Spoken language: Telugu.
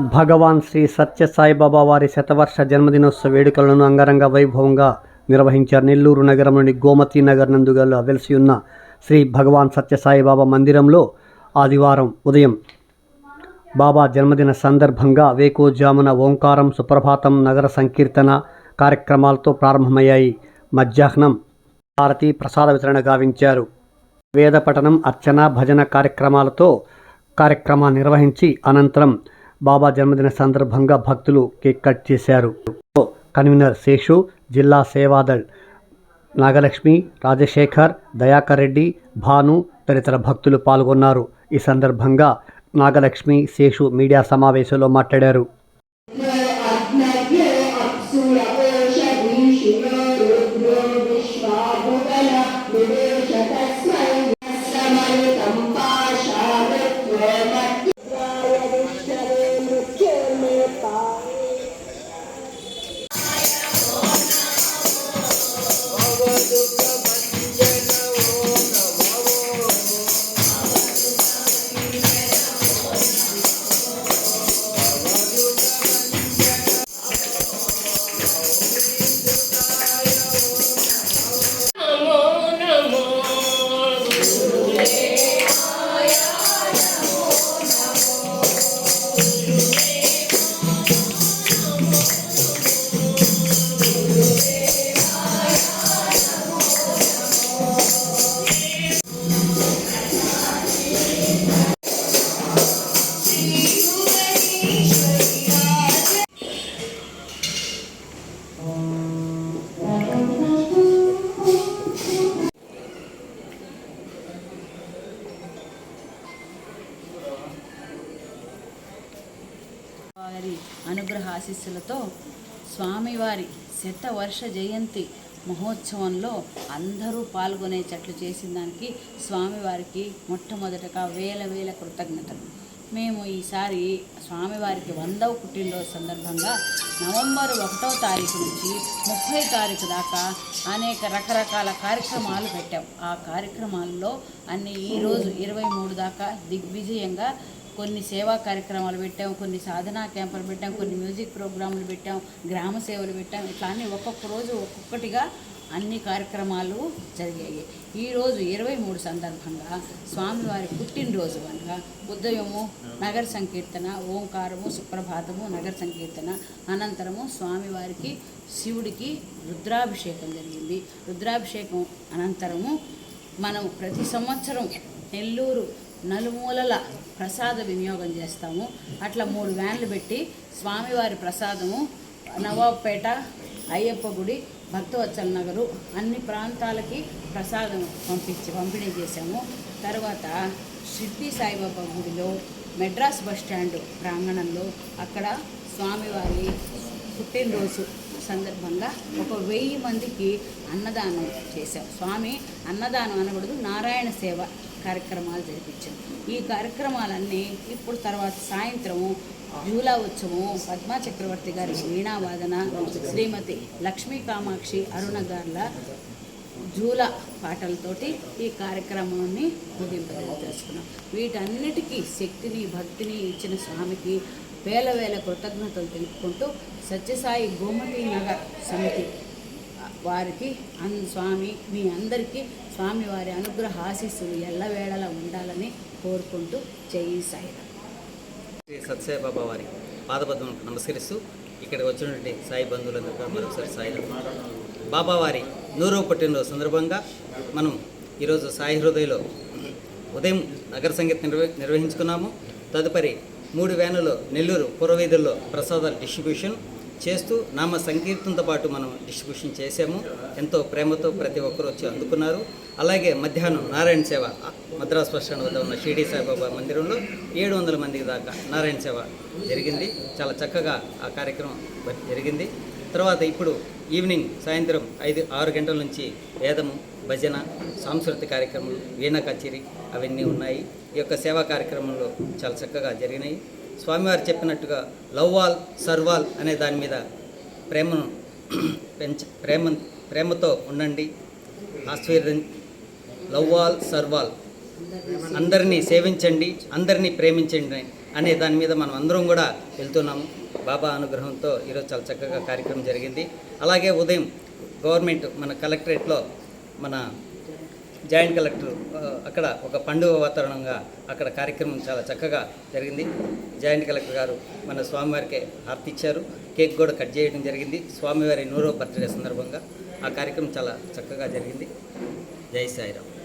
భగవాన్ శ్రీ సత్యసాయిబాబా వారి శతవర్ష జన్మదినోత్సవ వేడుకలను అంగరంగ వైభవంగా నిర్వహించారు. నెల్లూరు నగరంలోని గోమతి నగర్ నందుగల వెలిసి ఉన్న శ్రీ భగవాన్ సత్యసాయిబాబా మందిరంలో ఆదివారం ఉదయం బాబా జన్మదిన సందర్భంగా వేకోజామున ఓంకారం సుప్రభాతం నగర సంకీర్తన కార్యక్రమాలతో ప్రారంభమయ్యాయి. మధ్యాహ్నం భారతి ప్రసాద వితరణ గావించారు. వేద పఠనం అర్చన భజన కార్యక్రమాలతో కార్యక్రమాన్ని నిర్వహించి అనంతరం బాబా జన్మదిన సందర్భంగా భక్తులు కేక్ కట్ చేశారు. కన్వీనర్ శేషు జిల్లా సేవాదళ్ నాగలక్ష్మి రాజశేఖర్ దయాకర్ రెడ్డి భాను తదితర భక్తులు పాల్గొన్నారు. ఈ సందర్భంగా నాగలక్ష్మి శేషు మీడియా సమావేశంలో మాట్లాడారు. ఆశీస్సులతో స్వామివారి శతవర్ష జయంతి మహోత్సవంలో అందరూ పాల్గొనేటట్లు చేసిన దానికి స్వామివారికి మొట్టమొదటగా వేల వేల కృతజ్ఞతలు. మేము ఈసారి స్వామివారికి వందవ పుట్టినరోజు సందర్భంగా నవంబర్ ఒకటో తారీఖు నుంచి ముప్పై తారీఖు దాకా అనేక రకరకాల కార్యక్రమాలు పెట్టాం. ఆ కార్యక్రమాల్లో అన్ని ఈరోజు ఇరవై మూడు దాకా దిగ్విజయంగా కొన్ని సేవా కార్యక్రమాలు పెట్టాం కొన్ని సాధనా క్యాంపులు పెట్టాం కొన్ని మ్యూజిక్ ప్రోగ్రాంలు పెట్టాం గ్రామ సేవలు పెట్టాం. ఇట్లా అన్నీ ఒక్కొక్క రోజు ఒక్కొక్కటిగా అన్ని కార్యక్రమాలు జరిగాయి. ఈరోజు ఇరవై మూడు సందర్భంగా స్వామివారి పుట్టినరోజు కనుక ఉదయము నగర సంకీర్తన ఓంకారము సుప్రభాతము నగర సంకీర్తన అనంతరము స్వామివారికి శివుడికి రుద్రాభిషేకం జరిగింది. రుద్రాభిషేకం అనంతరము మనం ప్రతి సంవత్సరం నెల్లూరు నలుమూలల ప్రసాద వినియోగం చేస్తాము. అట్లా మూడు వ్యాన్లు పెట్టి స్వామివారి ప్రసాదము నవాబ్పేట అయ్యప్ప గుడి భక్తవత్సల నగరు అన్ని ప్రాంతాలకి ప్రసాదం పంపించి పంపిణీ చేశాము. తర్వాత షిర్డి సాయిబాబా గుడిలో మెడ్రాస్ బస్ స్టాండ్ ప్రాంగణంలో అక్కడ స్వామివారి పుట్టినరోజు సందర్భంగా ఒక వెయ్యి మందికి అన్నదానం చేశాం. స్వామి అన్నదానం అనకూడదు నారాయణ సేవ కార్యక్రమాలు జరిపించాం ఈ కార్యక్రమాలన్నీ ఇప్పుడు తర్వాత సాయంత్రము జూలా ఉత్సవం పద్మా చక్రవర్తి గారి వీణావాదన శ్రీమతి లక్ష్మీ కామాక్షి అరుణ గార్ల జూల పాటలతోటి ఈ కార్యక్రమాన్ని ముగింపదలుచుకున్నాం వీటన్నిటికీ శక్తిని భక్తిని ఇచ్చిన స్వామికి వేల వేల కృతజ్ఞతలు తెలుపుకుంటూ సత్యసాయి గోమతి నగర్ సమితి వారికి అన్ స్వామి మీ అందరికీ స్వామి వారి అనుగ్రహ ఆశీస్సులు ఎల్లవేళలా ఉండాలని కోరుకుంటూ జై సాయిరామ్. శ్రీ సత్యసాయిబాబా వారి పాదపద్మం నమస్కరిస్తూ ఇక్కడికి వచ్చినటువంటి సాయి బంధువులందరూ కూడా మరొకసారి సాయి బాబా వారి నూరవ పుట్టినరోజు సందర్భంగా మనం ఈరోజు సాయి హృదయలో ఉదయం నగర సంగీత నిర్వ నిర్వహించుకున్నాము. తదుపరి మూడు వ్యానులో నెల్లూరు పురవీధుల్లో ప్రసాదాల డిస్ట్రిబ్యూషన్ చేస్తూ నామ సంకీర్తనతో పాటు మనం డిస్ట్రిబ్యూషన్ చేసాము ఎంతో ప్రేమతో ప్రతి ఒక్కరు వచ్చి అందుకున్నారు. అలాగే మధ్యాహ్నం నారాయణ సేవ మద్రాస్ బస్ స్టాండ్ వద్ద ఉన్న షిరిడి సాయిబాబా మందిరంలో ఏడు వందల మందికి దాకా నారాయణ సేవ జరిగింది. చాలా చక్కగా ఆ కార్యక్రమం జరిగింది. తర్వాత ఇప్పుడు ఈవినింగ్ సాయంత్రం ఐదు ఆరు గంటల నుంచి వేదము భజన సాంస్కృతిక కార్యక్రమాలు వీణ కచేరీ అవన్నీ ఉన్నాయి. ఈ యొక్క సేవా కార్యక్రమంలో చాలా చక్కగా జరిగినాయి. స్వామివారు చెప్పినట్టుగా లవ్ వాల్ సర్వాల్ అనే దాని మీద ప్రేమను పెంచ ప్రేమ ప్రేమతో ఉండండి. ఆశీర్వ లవ్ వాల్ సర్వాల్ అందరినీ సేవించండి అందరినీ ప్రేమించండి అనే దాని మీద మనం అందరం కూడా వెళ్తున్నాము. బాబా అనుగ్రహంతో ఈరోజు చాలా చక్కగా కార్యక్రమం జరిగింది. అలాగే ఉదయం గవర్నమెంట్ మన కలెక్టరేట్లో మన జాయింట్ కలెక్టర్ అక్కడ ఒక పండుగ వాతావరణంగా అక్కడ కార్యక్రమం చాలా చక్కగా జరిగింది. జాయింట్ కలెక్టర్ గారు మన స్వామివారికి హారతి ఇచ్చారు. కేక్ కూడా కట్ చేయడం జరిగింది. స్వామివారి నూరో బర్త్డే సందర్భంగా ఆ కార్యక్రమం చాలా చక్కగా జరిగింది. జై సాయిరామ్.